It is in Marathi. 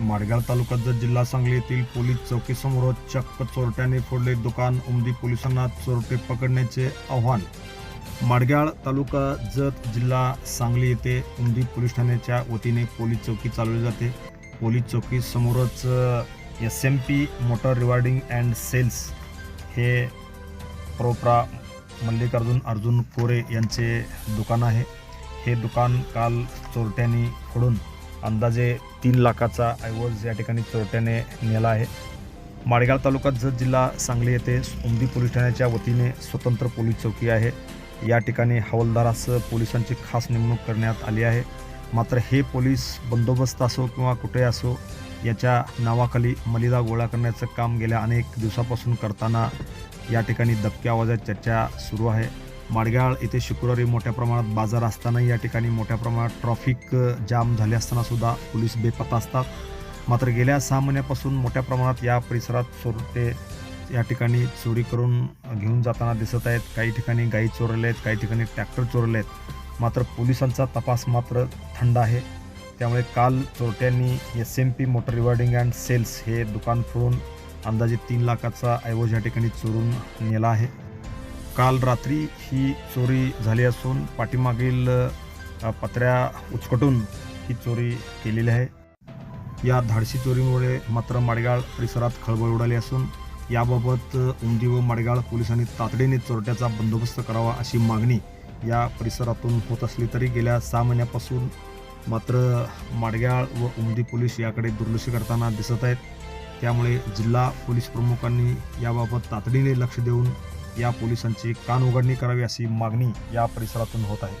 माडगाव तालुक्यात जर जिल्हा सांगली येथील पोलीस चौकीसमोर चक्क चोरट्याने फोडले दुकान उमदी पोलिसांना चोरटे पकडण्याचे आव्हान. माडगाळ तालुका जत जिल्हा सांगली येथे उमदी पोलीस ठाण्याच्या वतीने पोलीस चौकी चालवली जाते. Police चौकीसमोरच S M P motor rewinding and sales हे प्रोप्रा मल्लिकार्जुन अर्जुन कोरे यांचे दुकान आहे. हे दुकान काल चोरट्यांनी फोडून अंदाजे तीन लाखाचा ऐवज या ठिकाणी चोरट्याने नेला आहे. माडगाव तालुक्यात जत जिल्हा सांगली येथे उमदी पोलीस ठाण्याच्या वतीने स्वतंत्र पोलीस चौकी आहे. या ठिकाणी हवालदारासह पोलिसांची खास नेमणूक करण्यात आली आहे. मात्र हे पोलीस बंदोबस्त असो किंवा कुठे असो याच्या नावाखाली मलिदा गोळा करण्याचं काम गेल्या अनेक दिवसापासून करताना या ठिकाणी दबक्या आवाजात चर्चा सुरू आहे. माडगाळ येथे शुक्रवारी मोठ्या प्रमाणात बाजार असताना या ठिकाणी मोठ्या प्रमाणात ट्रॉफिक जाम झाले असताना सुद्धा पोलीस बेपत्ता असतात. मात्र गेल्या सहा महिन्यापासून मोठ्या प्रमाणात या परिसरात चोरटे या ठिकाणी चोरी करून घेऊन जाताना दिसत आहेत. काही ठिकाणी गाई चोरले आहेत काही ठिकाणी ट्रॅक्टर चोरले आहेत. मात्र पोलिसांचा तपास मात्र थंड आहे. त्यामुळे काल चोरट्यांनी S M P motor rewinding and sales हे दुकान फोडून अंदाजे तीन लाखाचा ऐवज या ठिकाणी चोरून नेला आहे. काल रात्री ही चोरी झाली असून पाठीमागील पत्र्या उचकटून ही चोरी केलेली आहे. या धाडसी चोरीमुळे मात्र माडगाळ परिसरात खळबळ उडाली असून याबाबत उमदी व माडगाळ पोलिसांनी तातडीने चोरट्याचा बंदोबस्त करावा अशी मागणी या परिसरातून होत असली तरी गेल्या सहा महिन्यापासून मात्र माडगाळ व उमदी पोलीस याकडे दुर्लक्ष करताना दिसत आहेत. त्यामुळे जिल्हा पोलीस प्रमुखांनी याबाबत तातडीने लक्ष देऊन या पोलिसांची कान उघडणी करावी अशी मागणी या परिसरातून होत आहे.